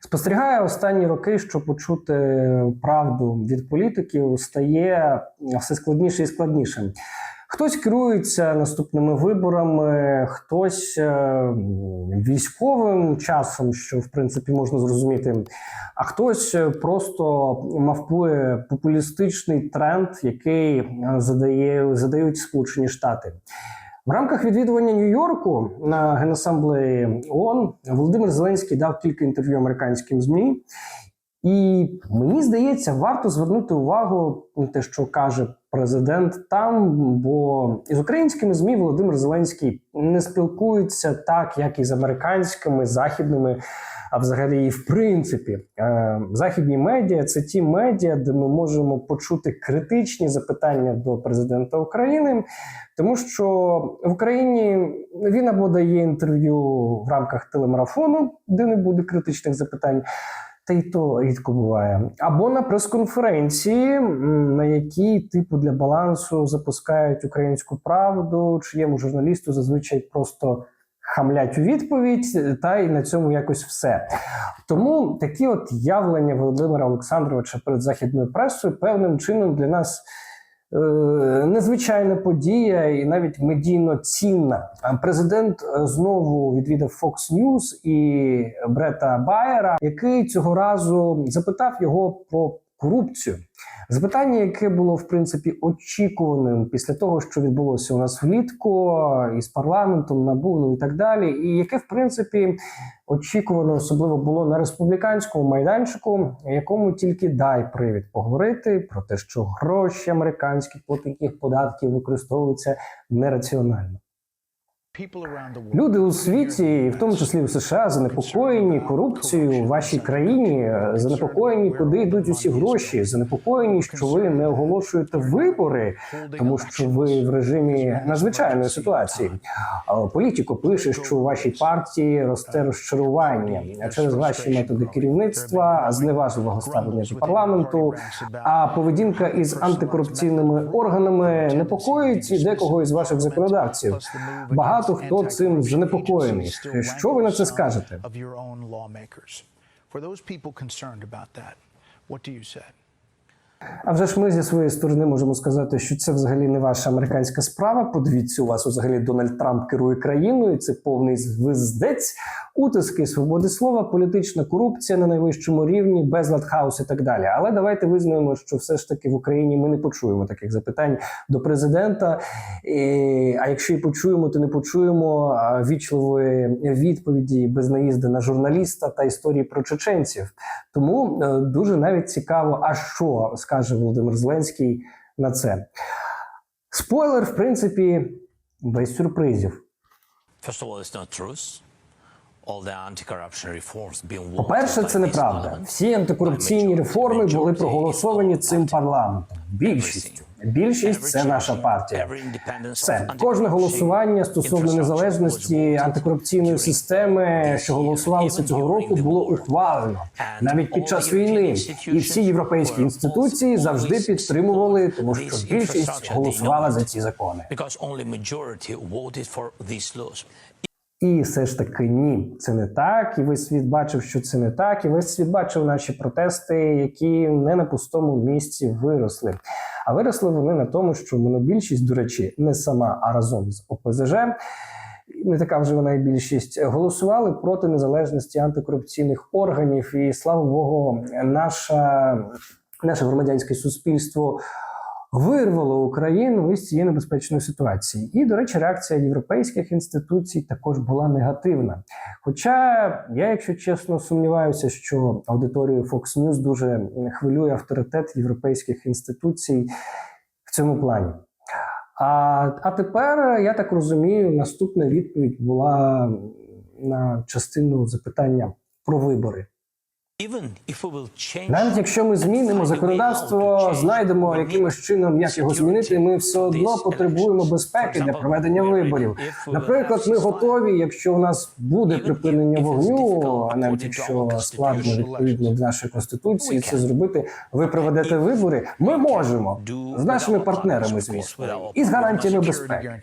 Спостерігає останні роки, що почути правду від політиків стає все складніше і складніше. Хтось керується наступними виборами, хтось е, військовим часом, що в принципі можна зрозуміти, а хтось е, просто мавпує популістичний тренд, який е, задає, задають Сполучені Штати. В рамках відвідування Нью-Йорку на генасамблеї ООН Володимир Зеленський дав кілька інтерв'ю американським ЗМІ. І мені здається, варто звернути увагу на те, що каже президент там, бо із українськими змі Володимир Зеленський не спілкується так, як і з американськими західними. А взагалі, і в принципі, е, західні медіа це ті медіа, де ми можемо почути критичні запитання до президента України, тому що в Україні він або дає інтерв'ю в рамках телемарафону, де не буде критичних запитань. Та й то рідко буває. Або на прес-конференції, на якій типу для балансу запускають українську правду, чиєму журналісту зазвичай просто хамлять у відповідь, та й на цьому якось все. Тому такі от явлення Володимира Олександровича перед західною пресою певним чином для нас. Е, Незвичайна подія і навіть медійно цінна. Президент е, знову відвідав Fox News і Брета Байера, який цього разу запитав його про корупцію. Запитання, яке було в принципі очікуваним після того, що відбулося у нас влітку із парламентом, НАБУ, ну і так далі, і яке в принципі очікувано особливо було на республіканському майданчику, якому тільки дай привід поговорити про те, що гроші американських платників податків використовуються нераціонально. Люди у світі, і в тому числі в США, занепокоєні корупцією у вашій країні, занепокоєні, куди йдуть усі гроші, занепокоєні, що ви не оголошуєте вибори, тому що ви в режимі надзвичайної ситуації. А Політіко пише, що у вашій партії росте розчарування через ваші методи керівництва, зневажливого ставлення до парламенту. А поведінка із антикорупційними органами непокоїть і декого із ваших законодавців. Багато хто цим занепокоєний. Що ви на це скажете? What do you say? А вже ж ми зі своєї сторони можемо сказати, що це взагалі не ваша американська справа. Подивіться, у вас взагалі Дональд Трамп керує країною. Це повний звездець, утиски свободи слова, політична корупція на найвищому рівні, безлад хаос і так далі. Але давайте визнаємо, що все ж таки в Україні ми не почуємо таких запитань до президента. А якщо і почуємо, то не почуємо вічливої відповіді без наїзду на журналіста та історії про чеченців. Тому е, дуже навіть цікаво, а що скаже Володимир Зеленський на це. Спойлер, в принципі, без сюрпризів. Being По-перше, це неправда. Всі антикорупційні реформи були проголосовані цим парламентом. Більшістю. Більшість це наша партія. Все кожне голосування стосовно незалежності антикорупційної системи, що голосувалося цього року, було ухвалено навіть під час війни. І всі європейські інституції завжди підтримували, тому що більшість голосувала за ці закони. І все ж таки ні, це не так. І весь світ бачив, що це не так. І весь світ бачив наші протести, які не на пустому місці виросли. А виросли вони на тому, що монобільшість, до речі, не сама, а разом з ОПЗЖ. Не така вже вона і більшість голосували проти незалежності антикорупційних органів. І слава Богу, наша, наше громадянське суспільство вирвало Україну із цієї небезпечної ситуації. І, до речі, реакція європейських інституцій також була негативна. Хоча я, якщо чесно, сумніваюся, що аудиторію Fox News дуже хвилює авторитет європейських інституцій в цьому плані. А, а тепер, я так розумію, наступна відповідь була на частину запитання про вибори. Навіть якщо ми змінимо законодавство, знайдемо якимось чином, як його змінити, ми все одно потребуємо безпеки для проведення виборів. Наприклад, ми готові, якщо у нас буде припинення вогню, а навіть якщо складно відповідно до нашої конституції це зробити, ви проведете вибори. Ми можемо з нашими партнерами, звісно, і з гарантіями безпеки.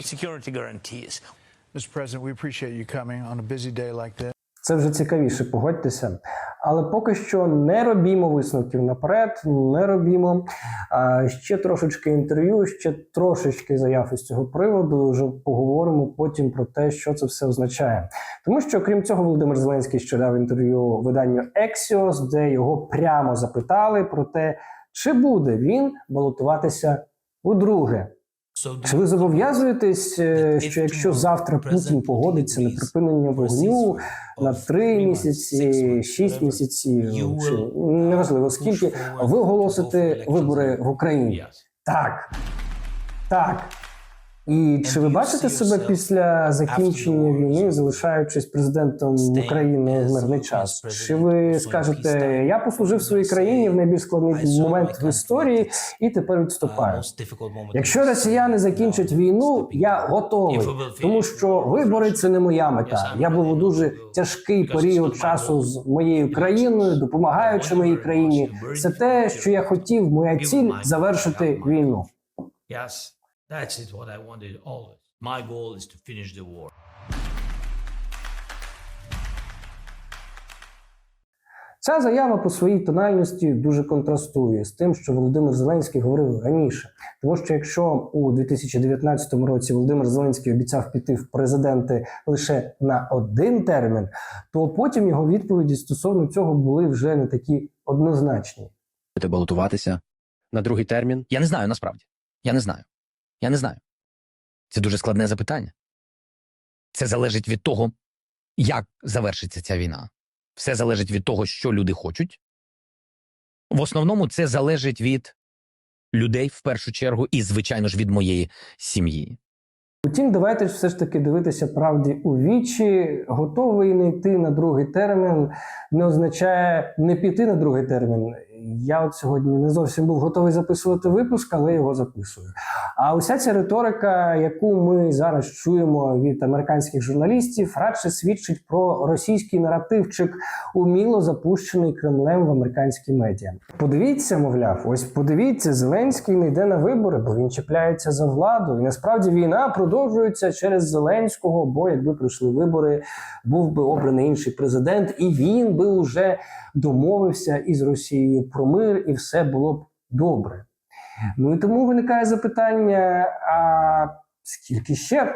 Mr. President, we appreciate you coming on a busy day like this. Це вже цікавіше, погодьтеся. Але поки що не робімо висновків наперед, не робімо а, ще трошечки інтерв'ю, ще трошечки заяв із цього приводу. Вже поговоримо потім про те, що це все означає. Тому що, крім цього, Володимир Зеленський ще дав інтерв'ю виданню Axios, де його прямо запитали про те, чи буде він балотуватися удруге. Чи ви зобов'язуєтесь, е, що якщо завтра Путін погодиться на припинення вогню на три місяці, шість місяців, чи неважливо скільки, ви оголосите вибори в Україні? Так. Так. І чи ви бачите себе після закінчення війни, залишаючись президентом України в мирний час? Чи ви скажете, я послужив своїй країні в найбільш складний момент в історії і тепер відступаю? Якщо росіяни закінчать війну, я готовий, тому що вибори це не моя мета. Я був у дуже тяжкий період часу з моєю країною, допомагаючи моїй країні. Це те, що я хотів. Моя ціль завершити війну. That's it what I wanted always. My goal is to finish the war. Ця заява по своїй тональності дуже контрастує з тим, що Володимир Зеленський говорив раніше. Тому що якщо у 2019 році Володимир Зеленський обіцяв піти в президенти лише на один термін, то потім його відповіді стосовно цього були вже не такі однозначні. будете балотуватися на другий термін? Я не знаю насправді. Я не знаю. Я не знаю. Це дуже складне запитання. Це залежить від того, як завершиться ця війна. Все залежить від того, що люди хочуть. В основному це залежить від людей в першу чергу, і, звичайно ж, від моєї сім'ї. Утім, давайте ж все ж таки дивитися правді у вічі. Готовий не йти на другий термін не означає не піти на другий термін. Я от сьогодні не зовсім був готовий записувати випуск, але його записую. А уся ця риторика, яку ми зараз чуємо від американських журналістів, радше свідчить про російський наративчик, уміло запущений Кремлем в американські медіа. Подивіться, мовляв, ось подивіться, Зеленський не йде на вибори, бо він чіпляється за владу. І насправді війна продовжується через Зеленського. Бо якби пройшли вибори, був би обраний інший президент, і він би уже домовився із Росією про мир, і все було б добре. Ну і тому виникає запитання: а скільки ще?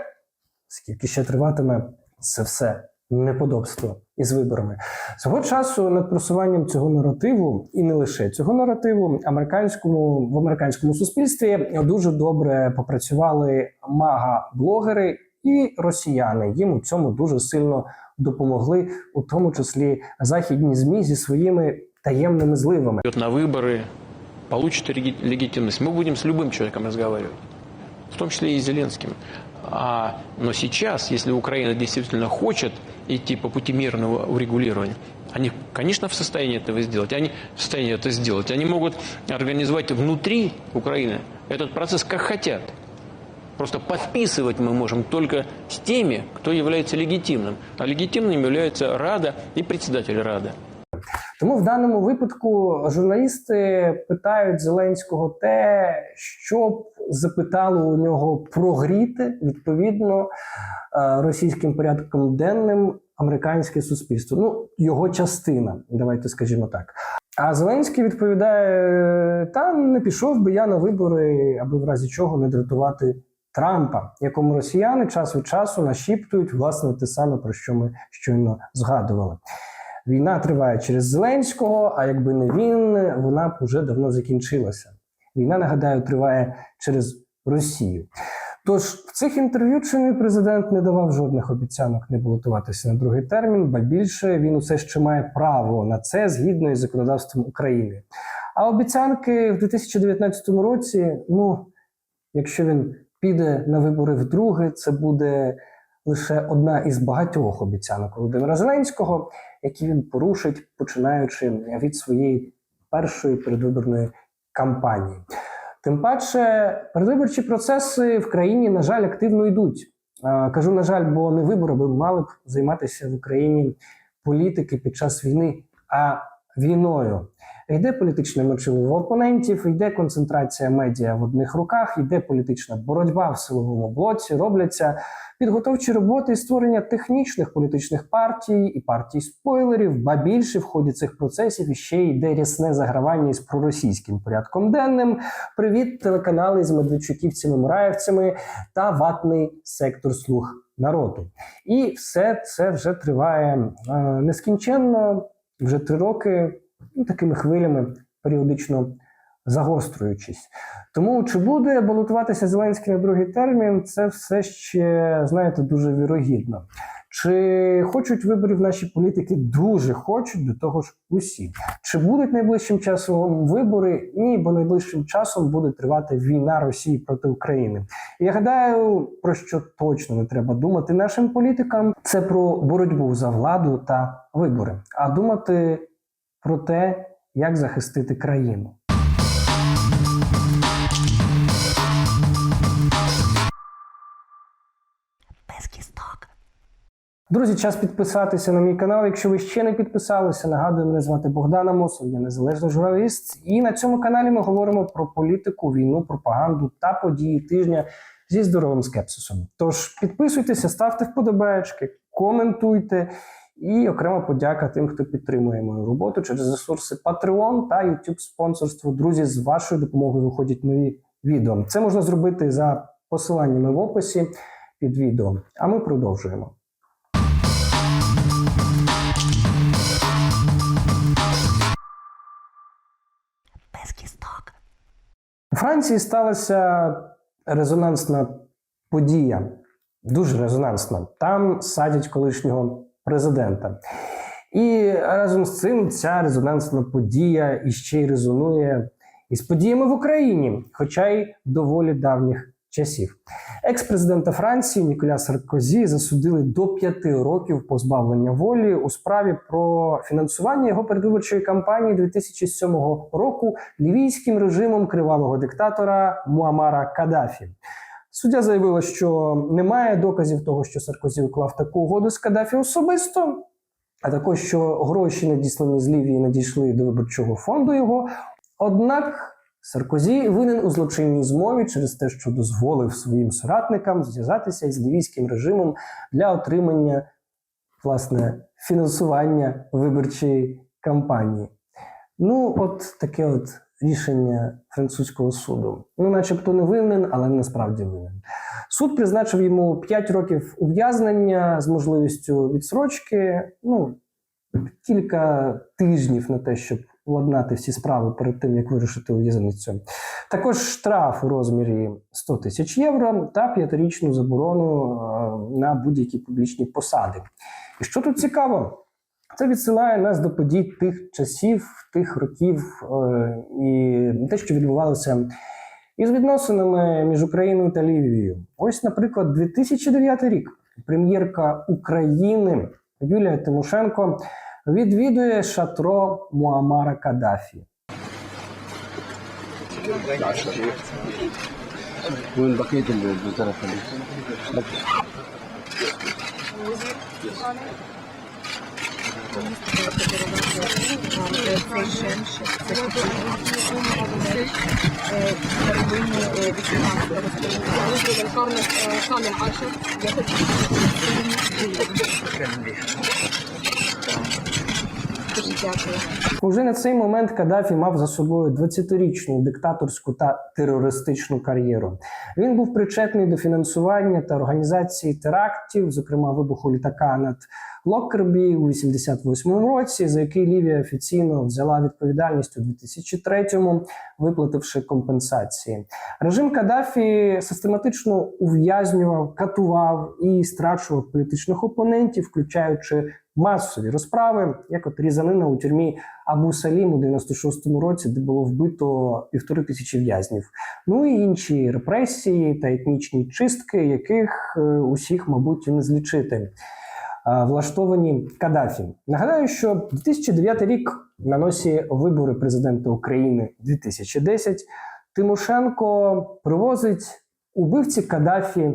Скільки ще триватиме це все неподобство із виборами? Свого часу над просуванням цього наративу, і не лише цього наративу, американському в американському суспільстві дуже добре попрацювали мага-блогери і росіяни. Їм у цьому дуже сильно допомогли, у тому числі західні змі зі своїми таємними зливами. идет на выборы, получит легитимность, мы будем с любым человеком разговаривать, в том числе и с Зеленским. А, но сейчас, если Украина действительно хочет идти по пути мирного урегулирования, они, конечно, в состоянии этого сделать. Они в состоянии это сделать. Они могут организовать внутри Украины этот процесс как хотят. Просто подписывать мы можем только с теми, кто является легитимным. А легитимным являются Рада и председатель Рады. Тому в даному випадку журналісти питають Зеленського те, що б запитало у нього прогріти відповідно е, російським порядком денним американське суспільство. Ну, його частина, давайте скажімо так. А Зеленський відповідає: та не пішов би я на вибори, аби в разі чого не дратувати Трампа, якому росіяни час від часу нашіптують власне те саме, про що ми щойно згадували. Війна триває через Зеленського, а якби не він, вона б уже давно закінчилася. Війна, нагадаю, триває через Росію. Тож в цих інтерв'ю чинний президент не давав жодних обіцянок не балотуватися на другий термін, ба більше він усе ще має право на це згідно із законодавством України. А обіцянки в 2019 році, ну, якщо він піде на вибори вдруге, це буде лише одна із багатьох обіцянок Володимира Зеленського, які він порушить, починаючи від своєї першої передвиборної кампанії. Тим паче, передвиборчі процеси в країні, на жаль, активно йдуть. Кажу, на жаль, бо не виборами мали б займатися в Україні політики під час війни, а війною. Йде політичне мочиво в опонентів, йде концентрація медіа в одних руках, йде політична боротьба в силовому блоці, робляться підготовчі роботи і створення технічних політичних партій і партій спойлерів, ба більше в ході цих процесів іще йде рясне загравання із проросійським порядком денним. Привіт, телеканали з медведчуківцями, мураєвцями та ватний сектор слуг народу. І все це вже триває е, нескінченно, вже три роки, ну, такими хвилями періодично загострюючись. Тому чи буде балотуватися Зеленський на другий термін, це все ще, знаєте, дуже вірогідно. Чи хочуть виборів наші політики? Дуже хочуть до того ж усі. Чи будуть найближчим часом вибори? Ні, бо найближчим часом буде тривати війна Росії проти України. Я гадаю, про що точно не треба думати нашим політикам, це про боротьбу за владу та вибори, а думати про те, як захистити країну. Друзі, час підписатися на мій канал. Якщо ви ще не підписалися, нагадую, мене звати Богдан Амосов, я незалежний журналіст. І на цьому каналі ми говоримо про політику, війну, пропаганду та події тижня зі здоровим скепсисом. Тож підписуйтеся, ставте вподобаєчки, коментуйте. І окрема подяка тим, хто підтримує мою роботу через ресурси Patreon та YouTube спонсорство. Друзі, з вашою допомогою виходять нові відео. Це можна зробити за посиланнями в описі під відео. А ми продовжуємо. Франції сталася резонансна подія, дуже резонансна. Там садять колишнього президента. І разом з цим ця резонансна подія іще й резонує із подіями в Україні, хоча й доволі давніх часів. Екс-президента Франції Ніколя Саркозі засудили до п'яти років позбавлення волі у справі про фінансування його передвиборчої кампанії 2007 року лівійським режимом кривавого диктатора Муамара Каддафі. Суддя заявила, що немає доказів того, що Саркозі уклав таку угоду з Каддафі особисто, а також що гроші, надіслані з Лівії, надійшли до виборчого фонду його. Однак Саркозі винен у злочинній змові через те, що дозволив своїм соратникам зв'язатися із лівійським режимом для отримання власне фінансування виборчої кампанії. Ну, от таке от рішення французького суду. Ну, начебто не винен, але насправді винен. Суд призначив йому 5 років ув'язнення з можливістю відсрочки. Ну, кілька тижнів на те, щоб владнати всі справи перед тим, як вирішити в'язницю. Також штраф у розмірі 100 тисяч євро та п'ятирічну заборону е, на будь-які публічні посади. І що тут цікаво? Це відсилає нас до подій тих часів, тих років е, і те, що відбувалося із відносинами між Україною та Лівією. Ось, наприклад, 2009 рік прем'єрка України Юлія Тимошенко відвідує шатро Муамара Каддафі. Дуже дякую. Уже на цей момент Кадафі мав за собою 20-річну диктаторську та терористичну кар'єру. Він був причетний до фінансування та організації терактів, зокрема вибуху літака над Локкербі у 88-му році, за який Лівія офіційно взяла відповідальність у 2003-му, виплативши компенсації. Режим Кадафі систематично ув'язнював, катував і страчував політичних опонентів, включаючи масові розправи, як от різанина у тюрмі Абу Салім у 96-му році, де було вбито півтори тисячі в'язнів. Ну і інші репресії та етнічні чистки, яких е, усіх, мабуть, і не злічити. е, Влаштовані Каддафі. Нагадаю, що 2009 рік на носі вибори президента України 2010 Тимошенко привозить убивці Каддафі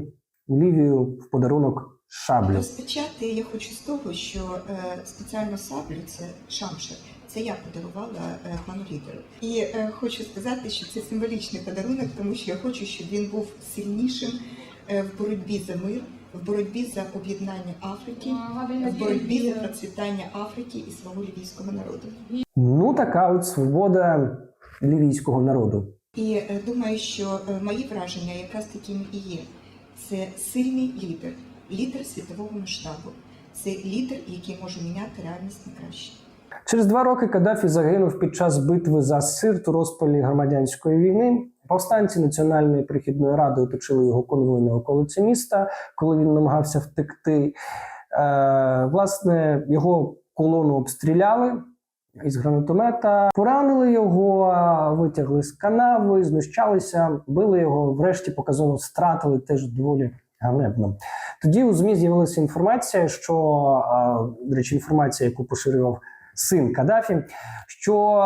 у Лівію в подарунок шаблю. Розпочати я хочу з того, що е, спеціальну саблю це шамшер. Це я подарувала е, пану лідеру. І е, хочу сказати, що це символічний подарунок, тому що я хочу, щоб він був сильнішим е, в боротьбі за мир, в боротьбі за об'єднання Африки, в боротьбі за процвітання Африки і свого лівійського народу. Ну, така от свобода лівійського народу. І е, думаю, що е, мої враження якраз такими і є. Це сильний лідер, лідер світового масштабу. Це лідер, який може міняти реальність на краще. Через два роки Каддафі загинув під час битви за Сирт у розпалі громадянської війни. Повстанці Національної прихідної ради оточили його конвой на околиці міста, коли він намагався втекти. Е, власне, його колону обстріляли із гранатомета, поранили його, витягли з канави, знущалися, били його. Врешті показово стратили теж доволі ганебно. Тоді у ЗМІ з'явилася інформація, що до речі, інформація, яку поширював син Каддафі, що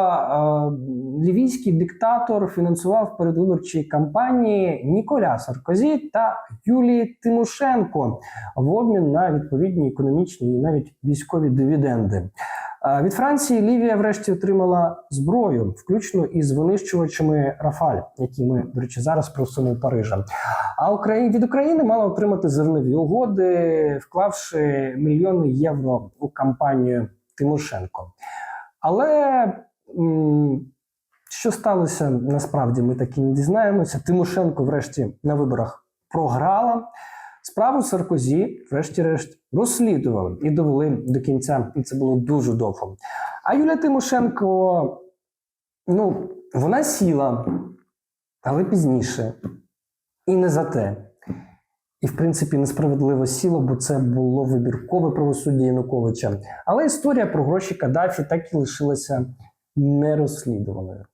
лівійський диктатор фінансував передвиборчі кампанії Ніколя Саркозі та Юлії Тимошенко в обмін на відповідні економічні і навіть військові дивіденди. Від Франції Лівія врешті отримала зброю, включно із винищувачами Рафаль, які ми, до речі, зараз просимо Парижа. А Україна від України мала отримати зернові угоди, вклавши мільйони євро у кампанію Тимошенко. Але що сталося насправді, ми так і не дізнаємося. Тимошенко, врешті, на виборах програла. Справу Саркозі, врешті-решт, розслідували і довели до кінця, і це було дуже довго. А Юлія Тимошенко, ну, вона сіла, але пізніше. І не за те. І, в принципі, несправедливо сіло, бо це було вибіркове правосуддя Януковича. Але історія про гроші Каддафі так і лишилася нерозслідуваною.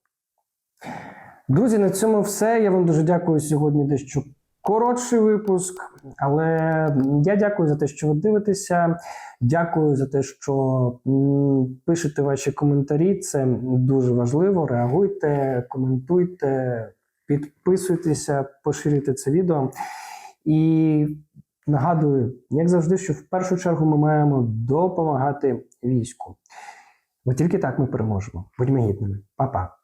Друзі, на цьому все. Я вам дуже дякую сьогодні дещо коротший випуск. Але я дякую за те, що ви дивитеся. Дякую за те, що пишете ваші коментарі. Це дуже важливо. Реагуйте, коментуйте, підписуйтеся, поширюйте це відео. І нагадую, як завжди, що в першу чергу ми маємо допомагати війську. Бо тільки так ми переможемо. Будьмо гідними. Па-па.